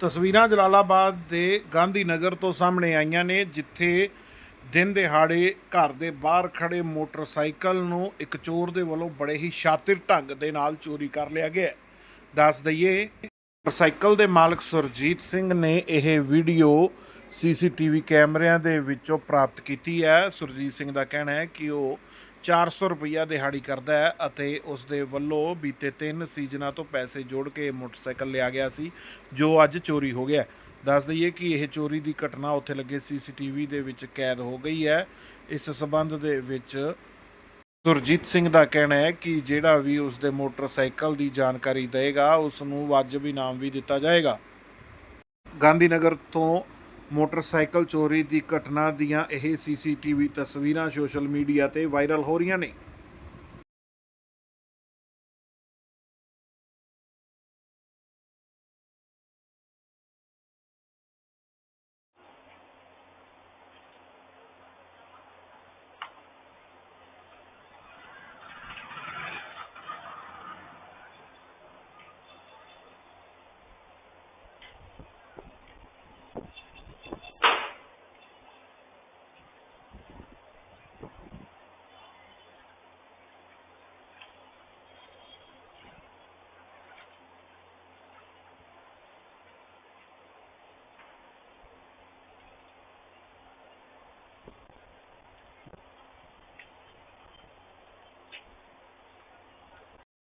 ਤਸਵੀਰਾਂ ਜਲਾਲਾਬਾਦ ਦੇ ਗਾਂਧੀ ਨਗਰ ਤੋਂ ਸਾਹਮਣੇ ਆਈਆਂ ਨੇ, ਜਿੱਥੇ ਦਿਨ ਦਿਹਾੜੇ ਘਰ ਦੇ ਬਾਹਰ ਖੜੇ ਮੋਟਰਸਾਈਕਲ ਨੂੰ ਇੱਕ ਚੋਰ ਦੇ ਵੱਲੋਂ ਬੜੇ ਹੀ ਸ਼ਾਤਿਰ ਢੰਗ ਦੇ ਨਾਲ ਚੋਰੀ ਕਰ ਲਿਆ ਗਿਆ ਦੱਸ ਦਈਏ, ਮੋਟਰਸਾਈਕਲ ਦੇ ਮਾਲਕ ਸੁਰਜੀਤ ਸਿੰਘ ਨੇ ਇਹ ਵੀਡੀਓ ਸੀਸੀਟੀਵੀ ਕੈਮਰਿਆਂ ਦੇ ਵਿੱਚੋਂ ਪ੍ਰਾਪਤ ਕੀਤੀ ਹੈ। ਸੁਰਜੀਤ ਸਿੰਘ ਦਾ ਕਹਿਣਾ ਹੈ ਕਿ ਉਹ 400 ਰੁਪਈਆ ਦਿਹਾੜੀ ਕਰਦਾ ਹੈ ਅਤੇ ਉਸ ਦੇ ਵੱਲੋਂ ਬੀਤੇ 3 ਸੀਜ਼ਨਾਂ ਤੋਂ ਪੈਸੇ ਜੋੜ ਕੇ ਇਹ ਮੋਟਰਸਾਈਕਲ ਲਿਆ ਗਿਆ ਸੀ, ਜੋ ਅੱਜ ਚੋਰੀ ਹੋ ਗਿਆ ਦੱਸ ਦਈਏ ਕਿ ਇਹ ਚੋਰੀ ਦੀ ਘਟਨਾ ਉੱਥੇ ਲੱਗੇ ਸੀਸੀਟੀਵੀ ਦੇ ਵਿੱਚ ਕੈਦ ਹੋ ਗਈ ਹੈ। ਇਸ ਸਬੰਧ ਦੇ ਵਿੱਚ ਸੁਰਜੀਤ ਸਿੰਘ ਦਾ ਕਹਿਣਾ ਹੈ ਕਿ ਜਿਹੜਾ ਵੀ ਉਸ ਦੇ ਮੋਟਰਸਾਈਕਲ ਦੀ ਜਾਣਕਾਰੀ ਦੇਗਾ ਉਸ ਨੂੰ ਵਾਜਬ ਇਨਾਮ ਵੀ ਦਿੱਤਾ ਜਾਏਗਾ ਗਾਂਧੀ ਨਗਰ ਤੋਂ ਮੋਟਰਸਾਈਕਲ ਚੋਰੀ ਦੀ ਘਟਨਾ ਦੀਆਂ ਇਹ ਸੀਸੀਟੀਵੀ ਤਸਵੀਰਾਂ ਸੋਸ਼ਲ ਮੀਡੀਆ ਤੇ ਵਾਇਰਲ ਹੋ ਰਹੀਆਂ ਨੇ।